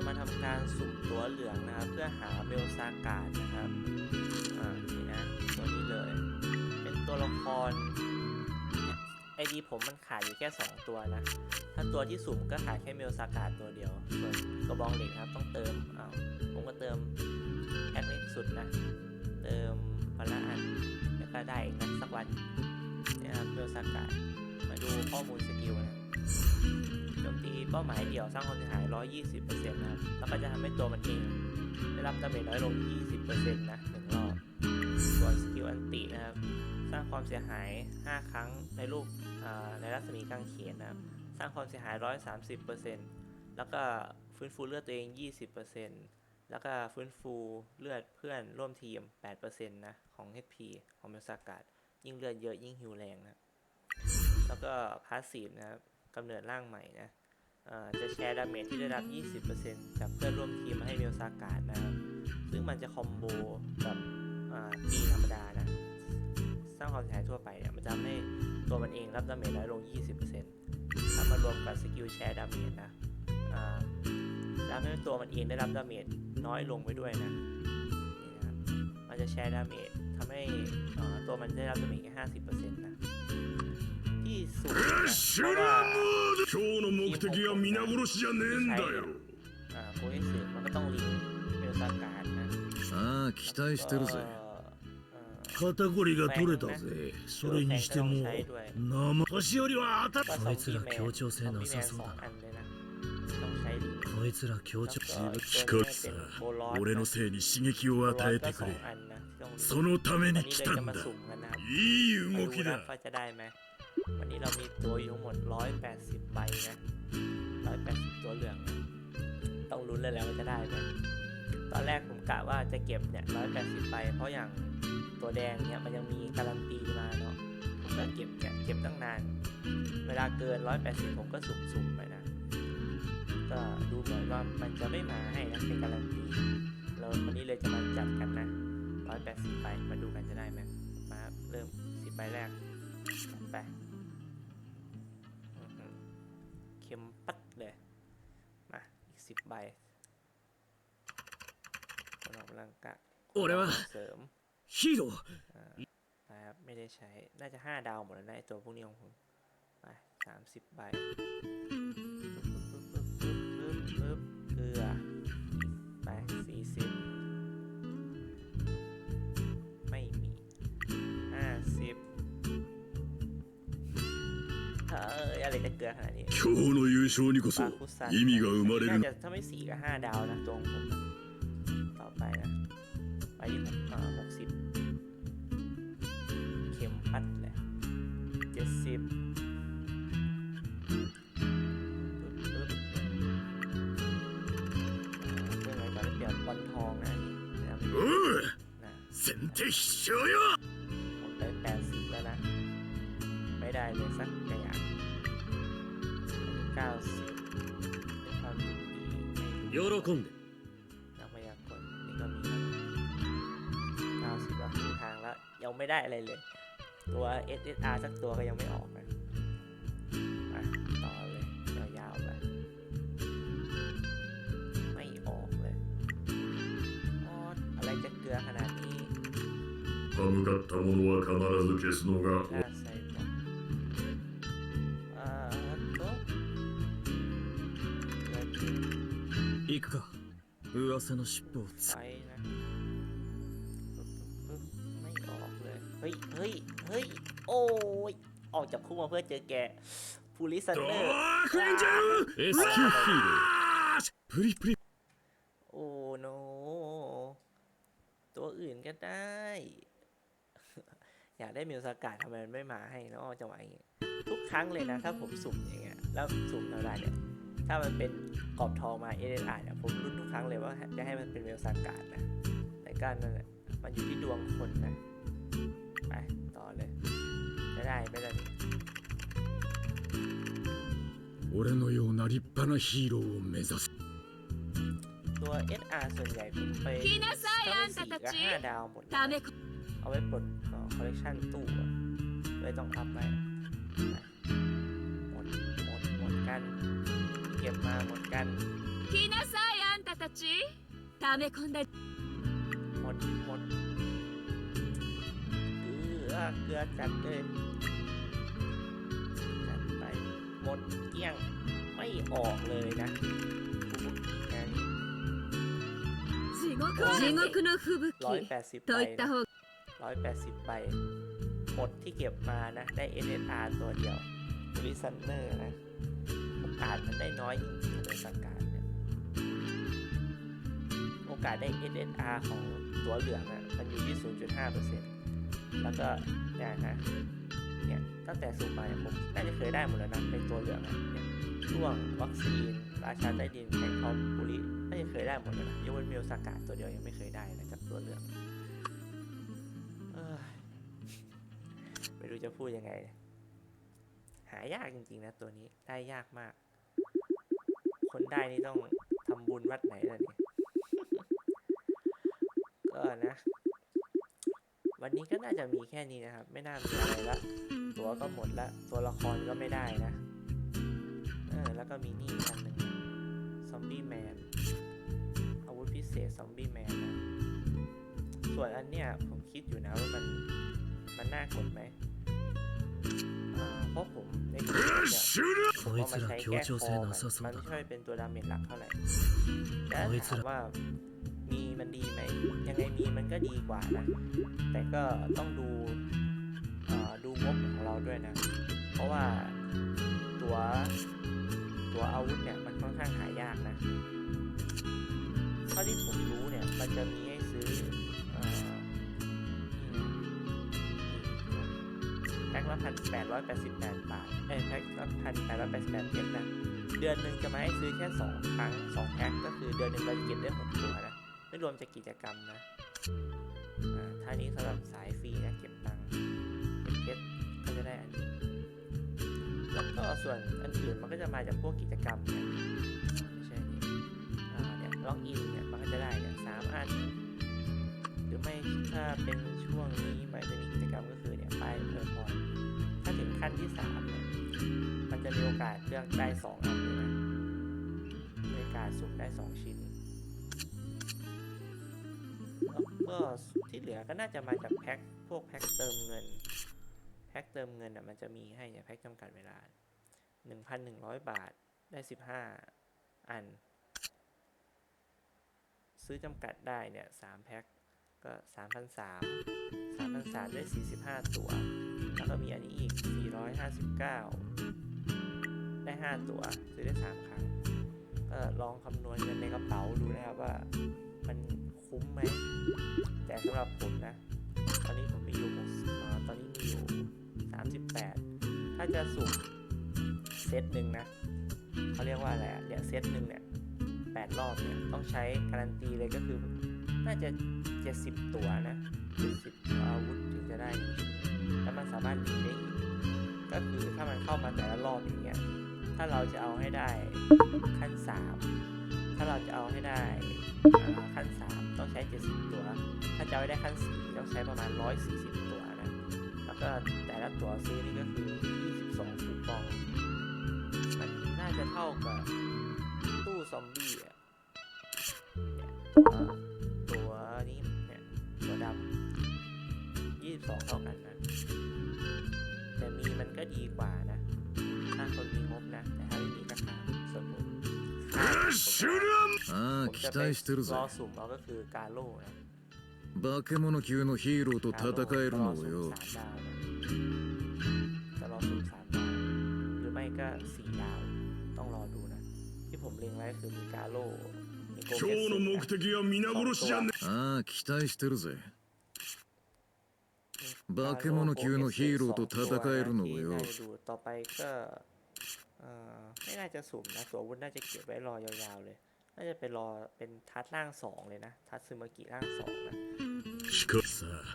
จะมาทำการสุ่มตัวเหลืองนะครับ เพื่อหาเมลซากาดนะครับ อ่า นี่นะ ตัวนี้เลย เป็นตัวละครไอดีผมมันขาดอยู่แค่ 2 ตัวนะ ถ้าตัวที่สุ่มก็ขาดแค่เมลซากาดตัวเดียว ส่วนกระบองเหล็กครับต้องเติมอ้าวผมก็เติมแพ็คเล็กสุดนะ เติมวันละอันแล้วก็ได้อีกนะสักวันเนี่ยครับเมลซากาดมาดูข้อมูลสกิลนะ โจมตีเป้าหมายเดี่ยวสร้างความเสียหาย 120%นะครับ แล้วก็จะทำให้ตัวมันเองได้รับดาเมจน้อยลง 20%นะหนึ่งรอบ ส่วนสกิลอันตินะครับ สร้างความเสียหาย 5 ครั้งในรูปในรัศมีกางเขนนะครับ สร้างความเสียหาย 130%แล้วก็ฟื้นฟูเลือดตัวเอง 20%แล้วก็ฟื้นฟูเลือดเพื่อนร่วมทีม 8%นะของ HP ของเมลซากาดยิ่งเลือดเยอะยิ่งฮิวแรงนะ แล้วก็พาสซีฟนะครับ กำเนิดร่างใหม่นะจะแชร์ดาเมจที่ได้รับ 20%จากเพื่อนร่วมทีมมาให้เมลซากาดนะครับ ซึ่งมันจะคอมโบกับอ่าตีธรรมดานะ สร้างความเสียหายทั่วไปเนี่ยมันจะทำให้ตัวมันเองรับดาเมจน้อยลง 20%ถ้ามารวมกับสกิลแชร์ดาเมจนะจะทำให้ตัวมันเองได้รับดาเมจน้อยลงไปด้วยนะนี่นะครับมันจะแชร์ดาเมจทำให้ตัวมันได้รับดาเมจแค่50%นะ ที่สุดนะเพราะว่า 今日の目的は皆殺しじゃねえんだよ อ่าโคเอสึมันก็ต้องลิงก์เมลซาการ์ดนะ さあ期待してるぜ ก็เอ่อ 肩こりが取れたぜそれにしても生年寄りは当た ก็ こいつら協調性なさそうだ ซอมบี้แมนสองอันเลยนะต้องใช้ลิงก์ こいつら協調 しかしさ俺のせいに刺激を与えてくれそのために来たんだ สุ่มกันนะครับ いい ไม่ 動 รู้ き นะ だ วันนี้เรามีตัวอยู่ทั้งหมด 180 ใบนะ 180 ตัวเหลือง ต้องลุ้นเลยแล้วว่าจะได้ไหมตอนแรกผมกะว่าจะเก็บเนี่ย 180 ใบ เพราะอย่างตัวแดงเนี่ยมันยังมีการันตีมาเนาะผมก็เก็บเนี่ยเก็บตั้งนาน เวลาเกิน 180 ผมก็สุ่มๆไปนะ ก็ดูเหมือนว่ามันจะไม่มาให้นะเป็นการันตี เราวันนี้เลยจะมาจัดกันนะ 180 ใบ มาดูกันจะได้ไหมมาเริ่ม 10 ใบแรก ไปเข็มปัดเลยมาอีกสิบใบนอกกำลังกะโายเสริมฮีโร่นะครับไม่ได้ใช้ น่าจะห้าดาวหมดแล้วนะไอตัวพวกนี้ของผมมาสามสิบใบปึ๊บปึ๊บปึ๊บปึ๊บเกลือไปสี่สิบ อะไรจะเกลือขนาดนี้ 今日の優勝にこそ ปาคุซัน 意味が生まれ น่า る จะถ้าไม่สี่ก็ห้าดาวนะตัวของผมนะต่อไปนะ ไปที่หกอ่าหกสิบเข็มพัดเลยเจ็ดสิบปึ๊บปึ๊บอ่าเครื่องไหนก่อนได้เปรียบบอลทองนะอันนี้นะครับ おう นะ 先手必勝よ ผมไปแปดสิบแล้วนะ ไม่ได้เลยสัก 喜んで นักพยากรณ์นี่ก็มีเก้าสิบแล้วครึ่งทางแล้ว ยังไม่ได้อะไรเลย ตัว SSR สักตัวก็ยังไม่ออกนะมาต่อเลยยาวๆไปไม่ออกเลยอ๋ออะไรจะเกลือขนาดนี้ 歯向かった者は必ず消すのが 噂の尻尾をつ ไปนะปึ๊บปึ๊บปึ๊บไม่ออกเลย เฮ้ย เฮ้ย เฮ้ย โอ้ย ออกจากคุกมาเพื่อเจอแกฟูลิซัน ダ เนอร์ ークエンジェル エスキューフィール ラッシュプリプリ โอ้โน ตัวอื่นก็ได้ อยากได้มิวสากาทำไมมันไม่มาให้เนาะจังหวะอย่างเงี้ยทุกครั้งเลยนะ ถ้าผมสุ่มอย่างเงี้ย แล้วสุ่มอะไรเนี่ย ถ้ามันเป็นกรอบทองมาเอเดนอาเนี่ย ผมรุ้นทุกครั้งเลยว่าจะให้มันเป็นมิวสากานะ แต่การนั่นแหละ มันอยู่ที่ดวงคนนะ ไป ต่อเลย จะได้ไหมล่ะนี่ 俺のような立派なヒーローを目指す ตัว SR ส่วนใหญ่ผมไป 来なさい ถ้า あ ไม่ んた สี่ た ก็ ち ห้าดาวหมดเลย ダメ นะเอาไว้ปลดคอลเลคชันตู้อะเลยต้องอัพไปไปหมดหมดหมดกันที่เ ก็บมาหมดกัน 来なさいあん ち溜め込んだ หมดหมดเกลือเกลือจัดเลยจัดไปหมดเกลี้ยงไม่ออกเลยนะปุ๊บแค่นี้ 地獄地獄の吹 ร้อย 雪 แปดสิบ と ใบ いった方 ร้อยแปดสิบใบหมดที่เก็บมานะ ได้ SSR ตัวเดียวริซันเนอร์นะ โอกาสมั น้อยจริงๆเลยสังการเนี่ยโอกาสได้ SSR ของตัวเหลืองอะมันอยู่ที่ 0.5%แล้วก็เนี่ยนะเนี่ยตั้งแต่สูบมาผมน่าจะเคยได้หมดแล้วนะเป็นตัวเหลืองอะเนี่ยช่วงวัคซีน ราชาใต้ดินแข่งทอมบุรีน่าจะเคยได้หมดแล้วนะยกเว้นมิโอซากะตัวเดียวยังไม่เคยได้นะจากตัวเหลืองเอ้ยไม่รู้จะพูดยังไง หายากจริงๆนะตัวนี้ได้ยากมาก คนได้นี่ต้องทำบุญวัดไหนล่ะเนี่ยก็นะ วันนี้ก็น่าจะมีแค่นี้นะครับ ไม่น่ามีอะไรละ ตัวก็หมดละ ตัวละครก็ไม่ได้นะ เออ แล้วก็มีนี่อีกอันหนึ่งซอมบี้แมน อาวุธพิเศษซอมบี้แมนนะ ส่วนอันเนี้ยผมคิดอยู่นะว่ามัน มันน่ากดไหมอ่าเพราะผม こい ว่ามัน つら ใช้ 協 แก้ 調 ค 性 อ な มัน さそう มัน だ ไม่ค่อยเป็นตัวดาเมจหลักเท่าไหร่แต่ こいつ ถาม ら ว่ามีมันดีไหมยังไงมีมันก็ดีกว่านะ แต่ก็ต้องดูเอ่อดูงบของเราด้วยนะ เพราะว่าตัวตัวอาวุธเนี่ยมันค่อนข้างหายากนะเท่าที่ผมรู้เนี่ยมันจะมีให้ซื้อเอ่อ ละพันแปดร้อยแปดสิบแปดบาทเอ้ยแพ็คละพันแปดร้อยแปดสิบแปดเพชรนะเดือนหนึ่งจะมาให้ซื้อแค่สองครั้งสองแพ็คก็คือเดือนหนึ่งเราจะเก็บได้หกตัวนะไม่รวมจากกิจกรรมนะอ่าท่านี้สำหรับสายฟรีนะเก็บตังค์เก็บเพชรก็จะได้อันนี้แล้วก็ส่วนอันอื่นมันก็จะมาจากพวกกิจกรรมเนี่ยไม่ใช่อ่าเนี่ยล็อกอินเนี่ยมันก็จะได้เนี่ยสามอันหรือไม่ถ้าเป็นช่วงนี้มันจะมีกิจกรรมก็คือเนี่ยป้ายเพออ กาสเลือกได้สองอันเลยนะมีโอกาสสุ่มได้สองชิ้นแล้วก็ที่เหลือก็น่าจะมาจากแพ็คพวกแพ็คเติมเงิน แพ็คเติมเงินอะมันจะมีให้เนี่ยแพ็คจำกัดเวลา 1,100 บาทได้ 15 อัน ซื้อจำกัดได้เนี่ย3แพ็คก็3,300 3,300ได้ 45 ตัว แล้วก็มีอันนี้อีก 459 ได้ 5 ตัว ซื้อได้ 3 ครั้ง ก็ลองคำนวณเงินในกระเป๋าดูนะครับว่ามันคุ้มไหม แต่สำหรับผมนะ ตอนนี้ผมมีอยู่6อ่าตอนนี้มีอยู่ 38 ถ้าจะสุ่มเซตหนึ่งนะเขาเรียกว่าอะไรอะเนี่ยเซตหนึ่งเนี่ยแปดรอบเนี่ยต้องใช้การันตีเลยก็คือ น่าจะ70ตัวนะ70อาวุธถึงจะได้แล้วมันสามารถหนีได้อีกก็คือถ้ามันเข้ามาแต่ละรอบอย่างเงี้ย ถ้าเราจะเอาให้ได้ขั้น 3 ถ้าเราจะเอาให้ได้ขั้น 3 ต้องใช้ 70 ตัว ถ้าจะเอาได้ขั้น 4 ต้องใช้ประมาณ 140 ตัวนะ แล้วก็แต่ละตัวซื้อนี่ก็คือ 22คูปอง มันน่าจะเท่ากับตู้ซอมบี้อะ ああ ผม 期 จะไป 待してるぜ รอสุ่มเอาก็คือกาโร่นะ 化け物級のヒーローと戦えるのをよ สามดาวนะจะรอสุ่มสามดาว หรือไม่ก็สี่ดาว ต้องรอดูนะ ที่ผมเล็งไว้คือมีกาโร่มีโก 今 เก 日 สึ の目 นะ 的は皆殺しじゃねああ期待してるぜ化け物級のヒーローと戦えるのをよ ที่น่าจะดูต่อไปก็เอ่อ ไม่น่าจะสุ่มนะสัววุฒิน่าจะเก็บไว้รอยาวๆเลย น่าจะเป็นรอเป็นทัดร่างสองเลยนะ ทัดซึมากิร่างสองนะ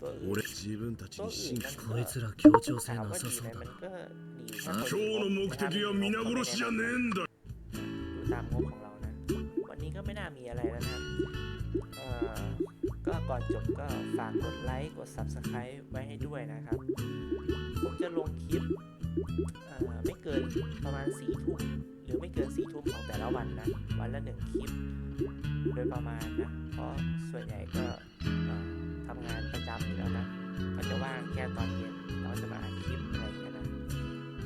ตัวอื่นตัวอื่นมันก็ถามว่าดีไหมมันก็ดีนะคนที่งบตามงบของเรานะ วันนี้ก็ไม่น่ามีอะไรแล้วนะเออก็ก่อนจบก็ฝากกดไลค์ กด Subscribe ไว้ให้ด้วยนะครับ ผมจะลงคลิป ไม่เกินประมาณ4ทุ่มหรือไม่เกิน4ทุ่มของแต่ละวันนะ วันละหนึ่งคลิป โดยประมาณนะ เพราะส่วนใหญ่ก็ทำงานประจำอยู่แล้วนะก็จะว่างแค่ตอนเย็นเราจะมาอัดคลิปอะไรนั้นะ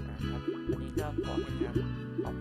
นะครับ วันนี้ก็ขอแค่นี้ครับ